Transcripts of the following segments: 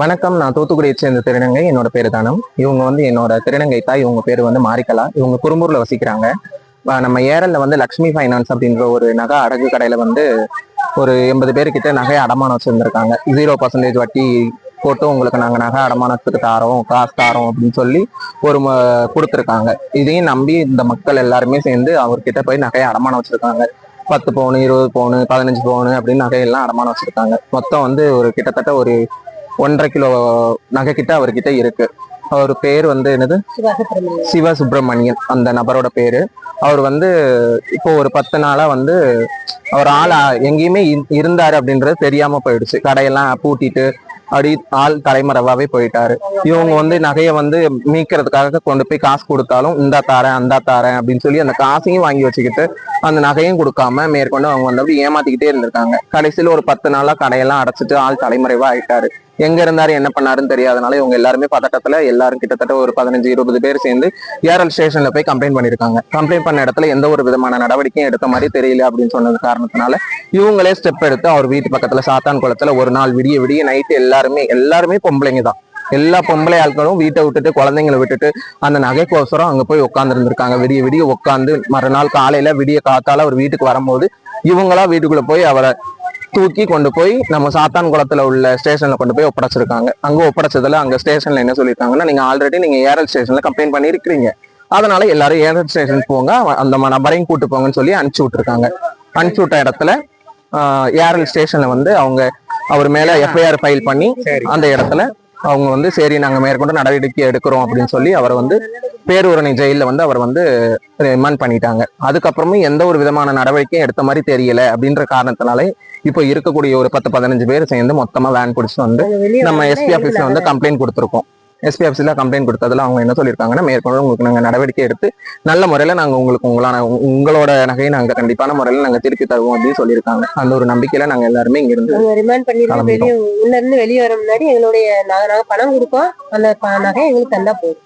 வணக்கம் நான் தூத்துக்குடியை சேர்ந்த திருநங்கை என்னோட பேரு தானம். இவங்க வந்து என்னோட திருநங்கை தாய் இவங்க பேர் வந்து மாரிக்கலா. இவங்க குறும்பூர்ல வசிக்கிறாங்க. நம்ம ஏரல்ல வந்து லக்ஷ்மி ஃபைனான்ஸ் அப்படின்ற ஒரு நகை அடகு கடையில வந்து ஒரு எண்பது பேருக்கிட்ட நகையை அடமானம் வச்சிருந்திருக்காங்க. ஜீரோ பர்சன்டேஜ் வட்டி போட்டு உங்களுக்கு நாங்கள் நகை அடமானத்துக்கு தாரோம் காசு தாரோம் அப்படின்னு சொல்லி ஒரு கொடுத்துருக்காங்க. இதையும் நம்பி இந்த மக்கள் எல்லாருமே சேர்ந்து அவர்கிட்ட போய் நகையை அடமானம் வச்சிருக்காங்க. பத்து பவுனு இருபது பவுனு பதினஞ்சு பவுனு அப்படின்னு நகையெல்லாம் அடமானம் வச்சிருக்காங்க. மொத்தம் வந்து ஒரு கிட்டத்தட்ட ஒரு ஒன்றரை கிலோ நகை கிட்ட அவர்கிட்ட இருக்கு. அவர் பேர் வந்து என்னது? சிவ சுப்பிரமணியன் அந்த நபரோட பேரு. அவர் வந்து இப்போ ஒரு பத்து நாளா வந்து அவர் ஆள் எங்கேயுமே இரு- இருந்தாரு அப்படின்றது தெரியாம போயிடுச்சு. கடையெல்லாம் பூட்டிட்டு அப்படி ஆள் தலைமறைவாவே போயிட்டாரு. இவங்க வந்து நகையை வந்து மீட்கிறதுக்காக கொண்டு போய் காசு கொடுத்தாலும் இந்தா தாரேன் அந்த தாரேன் அப்படின்னு சொல்லி அந்த காசையும் வாங்கி வச்சுக்கிட்டு அந்த நகையும் கொடுக்காம மேற்கொண்டு அவங்க வந்து அப்படி ஏமாத்திக்கிட்டே இருந்திருக்காங்க. கடைசியில ஒரு பத்து நாளா கடையெல்லாம் அடைச்சிட்டு ஆள் தலைமறைவா ஆயிட்டாரு. எங்க இருந்தாரு என்ன பண்ணாருன்னு தெரியாதனால இவங்க எல்லாருமே பதட்டத்துல எல்லாரும் கிட்டத்தட்ட ஒரு பதினஞ்சு இருபது பேர் சேர்ந்து ஏரல் ஸ்டேஷன்ல போய் கம்ப்ளைண்ட் பண்ணிருக்காங்க. கம்ப்ளைண்ட் பண்ண இடத்துல எந்த ஒரு விதமான நடவடிக்கையும் எடுத்த மாதிரி தெரியல அப்படின்னு சொன்னது காரணத்தினால இவங்களே ஸ்டெப் எடுத்து அவர் வீட்டு பக்கத்துல சாத்தான் குளத்துல ஒரு நாள் விடிய விடிய நைட்டு எல்லாருமே எல்லாருமே பொம்பளைங்க தான். எல்லா பொம்பளை ஆட்களும் வீட்டை விட்டுட்டு குழந்தைங்களை விட்டுட்டு அந்த நகைக்கோசரம் அங்க போய் உட்காந்துருந்துருக்காங்க விடிய விடிய உட்காந்து மறுநாள் காலையில விடிய காத்தால அவர் வீட்டுக்கு வரும்போது இவங்களா வீட்டுக்குள்ள போய் அவரை தூக்கி கொண்டு போய் நம்ம சாத்தான் குளத்துல உள்ள ஸ்டேஷன்ல கொண்டு போய் ஒப்படைச்சிருக்காங்க. அங்க ஒப்படைச்சதுல அங்க ஸ்டேஷன்ல என்ன சொல்லியிருக்காங்கன்னா நீங்க ஆல்ரெடி நீங்க ஏரல் ஸ்டேஷன்ல கம்ப்ளைண்ட் பண்ணிருக்கீங்க அதனால எல்லாரும் ஏரல் ஸ்டேஷன் போங்க அந்த நபரையும் கூட்டு போங்கன்னு சொல்லி அனுப்பிச்சு விட்டுருக்காங்க. அனுப்பிச்சு விட்ட இடத்துல ஏரல் ஸ்டேஷன்ல வந்து அவங்க அவர் மேல எஃப்ஐஆர் ஃபைல் பண்ணி அந்த இடத்துல அவங்க வந்து சரி நாங்க மேற்கொண்டு நடவடிக்கை எடுக்கிறோம் அப்படின்னு சொல்லி அவரை வந்து பேரூரணி ஜெயில வந்து அவர் வந்து ரிமாண்ட் பண்ணிட்டாங்க. அதுக்கப்புறமும் எந்த ஒரு விதமான நடவடிக்கையும் எடுத்த மாதிரி தெரியல அப்படின்ற காரணத்தினால இப்போ இருக்கக்கூடிய ஒரு பத்து பதினஞ்சு பேர் சேர்ந்து மொத்தமா வேன் பிடிச்சிட்டு வந்து நம்ம எஸ்பி ஆஃபீஸ்ல வந்து கம்ப்ளைண்ட் கொடுத்துருக்கோம். எஸ்பி ஆஃபீஸ்ல கம்ப்ளைண்ட் கொடுத்ததுல அவங்க என்ன சொல்லியிருக்காங்கன்னா மேற்கொண்டு உங்களுக்கு நாங்க நடவடிக்கை எடுத்து நல்ல முறையில நாங்க உங்களுக்கு உங்களான உங்களோட நகையை நாங்க கண்டிப்பான முறையில நாங்க திருப்பி தருவோம் அப்படின்னு சொல்லியிருக்காங்க. அந்த ஒரு நம்பிக்கையில நாங்க எல்லாருமே இங்க இருந்து நாங்க ரிமாண்ட் கிளம்பிட்டோம். வெளியே உள்ள இருந்து வெளியே வர முன்னாடி எங்களுடைய நாங்க நாங்க பணம் கொடுப்போம் அந்த நகை எங்களுக்கு தந்தா போதும்.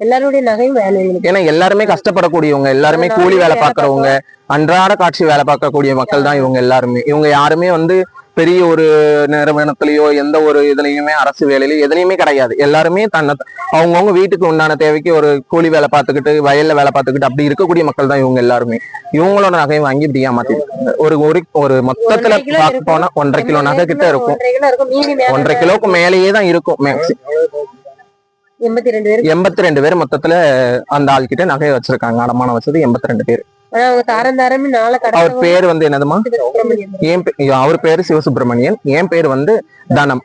எல்லாருடைய நகையும் எங்களுக்கு. ஏன்னா எல்லாருமே கஷ்டப்படக்கூடியவங்க எல்லாருமே கூலி வேலை பாக்குறவங்க அன்றாட காட்சி வேலை பார்க்கக்கூடிய மக்கள் தான் இவங்க எல்லாருமே. இவங்க யாருமே வந்து பெரிய ஒரு நிறுவனத்திலயோ எந்த ஒரு இதுலயுமே அரசு வேலையிலயோ எதுலயுமே கிடையாது. எல்லாருமே தன்னை அவங்கவுங்க வீட்டுக்கு உண்டான தேவைக்கு ஒரு கூலி வேலை பார்த்துக்கிட்டு வயல்ல வேலை பார்த்துக்கிட்டு அப்படி இருக்கக்கூடிய மக்கள் தான் இவங்க எல்லாருமே. இவங்களோட நகையை வாங்கி இப்படி ஏமாத்திருக்காங்க ஒரு ஒரு ஒரு மொத்தத்துல பார்க்க போனா ஒன்றரை கிலோ நகை கிட்ட இருக்கும். ஒன்றரை கிலோக்கு மேலேயே தான் இருக்கும் எண்பத்தி ரெண்டு பேருக்கு எண்பத்தி ரெண்டு பேர் மொத்தத்துல அந்த ஆள் கிட்ட நகையை வச்சிருக்காங்க. அடமானம் வச்சது எண்பத்தி ரெண்டு பேர். அவர் பேர் வந்து என்னதுமா என் அவர் பேரு சிவசுப்பிரமணியன் என் பேர் வந்து தனம்.